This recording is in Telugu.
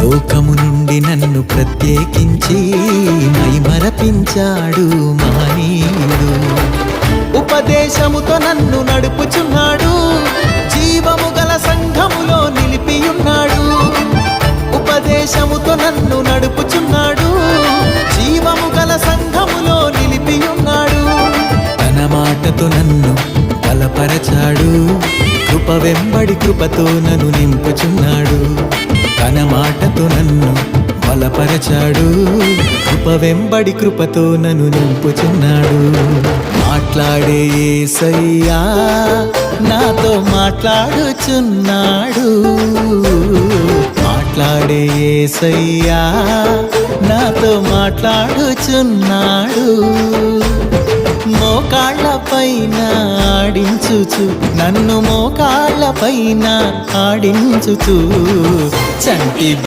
లోకము నుండి నన్ను ప్రత్యేకించి మైమరపించాడు మహనీయుడు ఉపదేశముతో నన్ను నడుపుచున్నాడు జీవము గల సంఘములో నిలిపియున్నాడు. ఉపదేశముతో నన్ను నడుపుచున్నాడు జీవము గల సంఘములో నిలిపియున్నాడు. తన మాటతో నన్ను బలపరచాడు కృప వెంబడి కృపతో నన్ను నింపుచున్నాడు. తోడు నన్ను బలపరచాడు. కృప వెంబడి కృపతో నన్ను నింపుచున్నాడు. మాట్లాడే ఏసయ్యా నాతో మాట్లాడుచున్నాడు. మాట్లాడే ఏసయ్యా నాతో మాట్లాడుచున్నాడు. మోకాళ్ళపైన ఆడించుచు నన్ను మోకాళ్ళపైన ఆడించుచు. చంటి